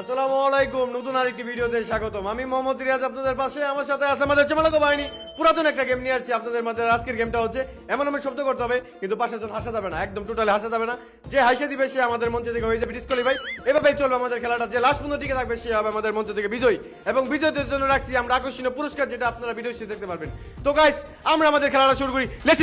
আসসালামু আলাইকুম, নতুন আরেকটি ভিডিওতে স্বাগতম। আমি মোহাম্মদ রিয়াজ, আপনাদের পাশে আমার সাথে আছে আমাদের চামালাকো বাহিনী। পুরাতন একটা গেম নিয়ে আসছি। আপনাদের মাঝে আজকের গেমটা হচ্ছে, এমন এমন শব্দ করতে হবে, কিন্তু পাশের জন হাসা যাবে না, একদম টোটালি হাসা যাবে না। যে হাসে দিবে, সে আমাদের মঞ্চে থেকে হয়ে যাবে ডিসকোয়ালিফাই এভাবেই চলবে আমাদের খেলাটা। যে লাস্ট পর্যন্ত টিকে থাকবে, সে হবে আমাদের মঞ্চ থেকে বিজয়ী। এবং বিজয়ীদের জন্য রাখছি আমরা আকর্ষণীয় পুরস্কার, যেটা আপনারা ভিডিও দেখতে পারবেন। তো গাইস আমরা আমাদের খেলাটা শুরু করি। Let's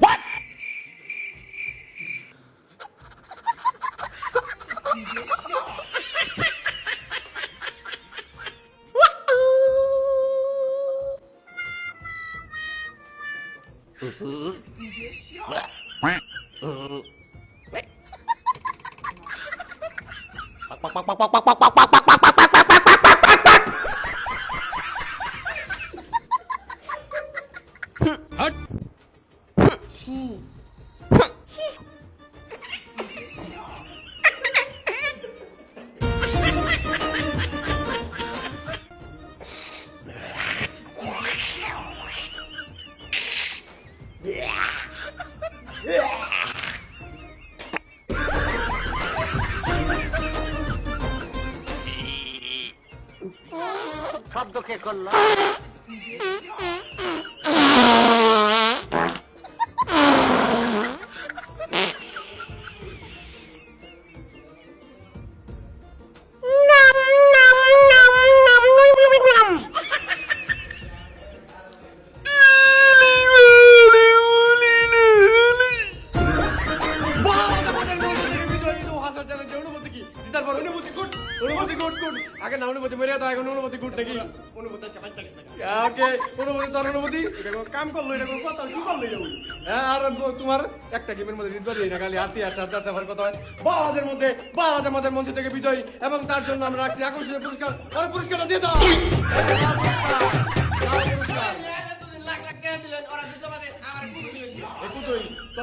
What? Bak bak bak bak bak bak bak bak bak bak bak bak শব্দ কে করলো আমাদের অনুমতি গুড। অনুমতি গুড গুড। আগে না অনুমতি মেরে দাও এখন অনুমতি গুড নাকি? অনুমতি ওকে অনুমতি তোর অনুমতি? কাম করল এটা কোনো কথা কি করল হ্যাঁ আর তোমার একটা গেমের মধ্যে জিতবার না খালি আরতি আর চার চারটা আমার কথা হয়। বারাজের মধ্যে বারাজ আমাদের মঞ্চ থেকে বিজয়ী এবং তার জন্য আমরা রাখছি আকর্ষণীয় পুরস্কার। আর পুরস্কারটা দিয়ে দাও।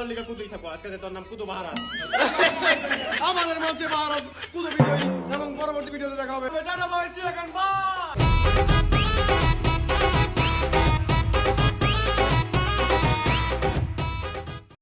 তোর লিগা কুতুই থাকব। আজকে তোর নাম কুতু মহারাজ আমাদের মঞ্চে মহারাজ কুতু বিজয়ী এবং পরবর্তী ভিডিওতে দেখা হবে। Tata bye Srikanta